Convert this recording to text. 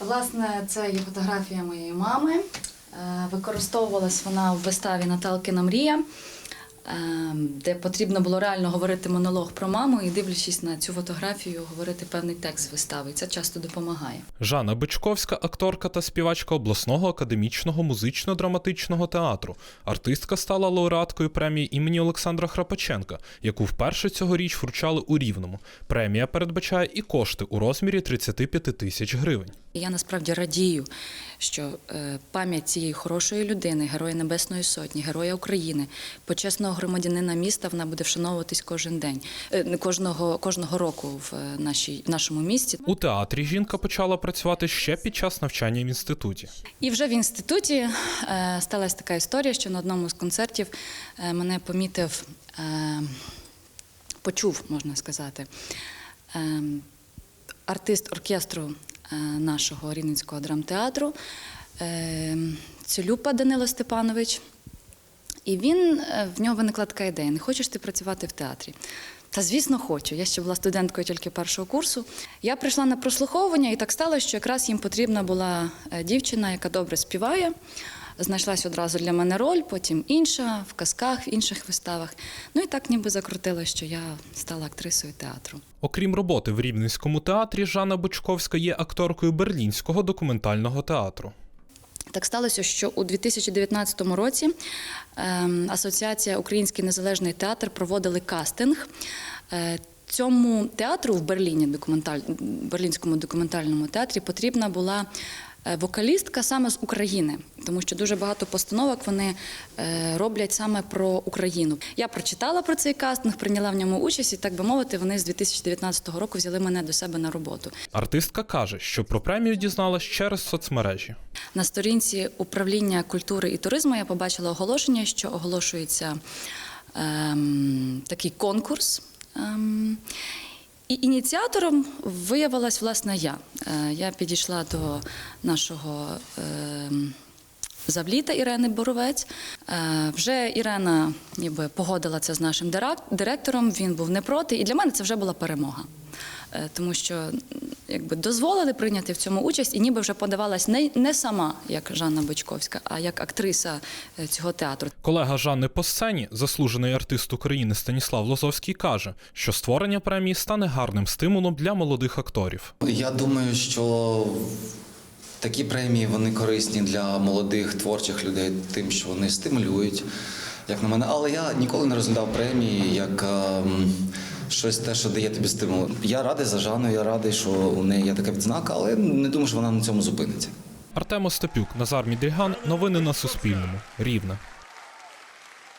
Власне, це є фотографія моєї мами. Е, Використовувалась вона в виставі Наталкина мрія, е, де потрібно було реально говорити монолог про маму і, дивлячись на цю фотографію, говорити певний текст вистави. Це часто допомагає. Жанна Бичковська, акторка та співачка обласного академічного музично-драматичного театру. Артистка стала лауреаткою премії імені Олександра Храпаченка, яку вперше цьогоріч вручали у Рівному. Премія передбачає і кошти у розмірі 35 тисяч гривень. І Я насправді радію, що е, пам'ять цієї хорошої людини, Героя Небесної Сотні, Героя України, почесного громадянина міста, вона буде вшановуватись кожен день, е, кожного, кожного року в, е, нашій, в нашому місті. У театрі жінка почала працювати ще під час навчання в інституті. І вже в інституті сталася така історія, що на одному з концертів мене помітив, почув, можна сказати, е, артист оркестру нашого Рівненського драмтеатру е, Цюлюпа Данило Степанович. І він е, в нього виникла така ідея: не хочеш ти працювати в театрі? Та звісно, хочу. Я ще була студенткою тільки першого курсу. Я прийшла на прослуховування, і так сталося, що якраз їм потрібна була е, дівчина, яка добре співає. Знайшлась одразу для мене роль, потім інша в казках, в інших виставах. Ну і так ніби закрутило, що я стала актрисою театру. Окрім роботи в Рівненському театрі, Жанна Бичковська є акторкою Берлінського документального театру. Так сталося, що у 2019 році ем, Асоціація Український незалежний театр проводили кастинг. Е, Цьому театру в Берліні, документаль... Берлінському документальному театрі, потрібна була вокалістка саме з України, тому що дуже багато постановок вони е, роблять саме про Україну. Я прочитала про цей кастинг, прийняла в ньому участь, і так би мовити, вони з 2019 року взяли мене до себе на роботу. Артистка каже, що про премію дізналась через соцмережі. На сторінці управління культури і туризму я побачила оголошення, що оголошується ем, такий конкурс. Ем, і ініціатором виявилась власне я. Е, я підійшла до нашого ем, завліта Ірени Боровець. Е, вже Ірена ніби погодила це з нашим директором. Він був не проти, і для мене це вже була перемога. Е, Тому що якби дозволили прийняти в цьому участь, і ніби вже подавалась не, не сама як Жанна Бочковська, а як актриса е, цього театру. Колега Жанни по сцені, заслужений артист України Станіслав Лозовський, каже, що створення премії стане гарним стимулом для молодих акторів. Я думаю, що такі премії вони корисні для молодих творчих людей, тим, що вони стимулюють, як на мене. Але я ніколи не розглядав премії як ем, щось те, що дає тобі стимул. Я радий за Жанну, я радий, що у неї є така відзнака, але не думаю, що вона на цьому зупиниться. Артем Остапюк, Назар Мідріган. Новини на Суспільному. Рівне.